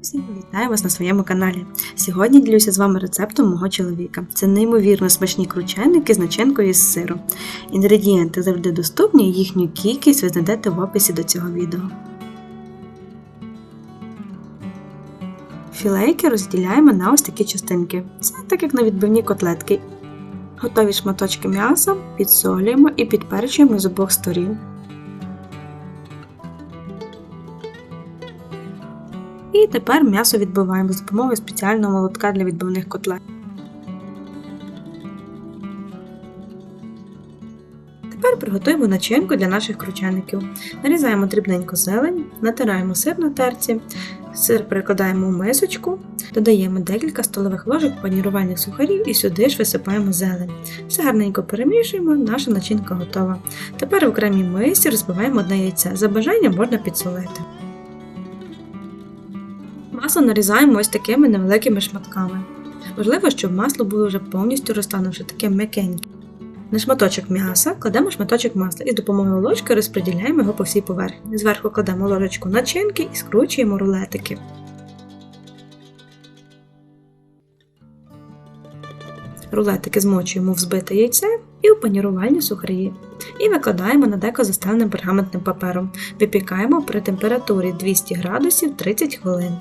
Друзі, вітаю вас на своєму каналі. Сьогодні ділюся з вами рецептом мого чоловіка. Це неймовірно смачні крученики з начинкою з сиру. Інгредієнти завжди доступні, їхню кількість ви знайдете в описі до цього відео. Філейки розділяємо на ось такі частинки. Це так як на відбивні котлетки. Готові шматочки м'яса підсолюємо і підперчуємо з обох сторін. І тепер м'ясо відбиваємо з допомогою спеціального молотка для відбивних котлет. Тепер приготуємо начинку для наших кручеників. Нарізаємо дрібненько зелень, натираємо сир на терці, сир перекладаємо у мисочку, додаємо декілька столових ложок панірувальних сухарів і сюди ж висипаємо зелень. Все гарненько перемішуємо, наша начинка готова. Тепер в окремій мисі розбиваємо одне яйце. За бажанням можна підсолити. Масло нарізаємо ось такими невеликими шматками. Важливо, щоб масло було вже повністю розтанувши таке м'якеньке. На шматочок м'яса кладемо шматочок масла і з допомогою ложки розподіляємо його по всій поверхні. Зверху кладемо ложечку начинки і скручуємо рулетики. Рулетики змочуємо в збите яйце і у панірувальні сухарі. І викладаємо на деко заставленим пергаментним папером. Випікаємо при температурі 200 градусів 30 хвилин.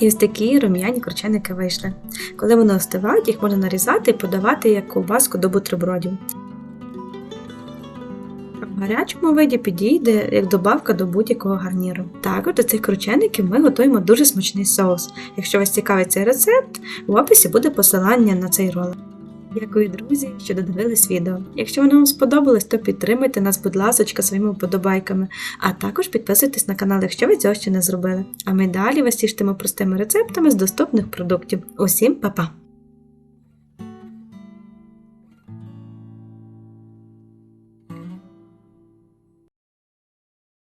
І ось такі рум'яні крученики вийшли. Коли вони остивають, їх можна нарізати і подавати як ковбаску до бутербродів. В гарячому виді підійде як добавка до будь-якого гарніру. Також до цих кручеників ми готуємо дуже смачний соус. Якщо вас цікавить цей рецепт, в описі буде посилання на цей ролик. Дякую, друзі, що додивились відео. Якщо воно вам сподобалось, то підтримайте нас, будь ласка, своїми вподобайками, а також підписуйтесь на канал, якщо ви цього ще не зробили. А ми далі вас тіштимо простими рецептами з доступних продуктів. Усім па-па!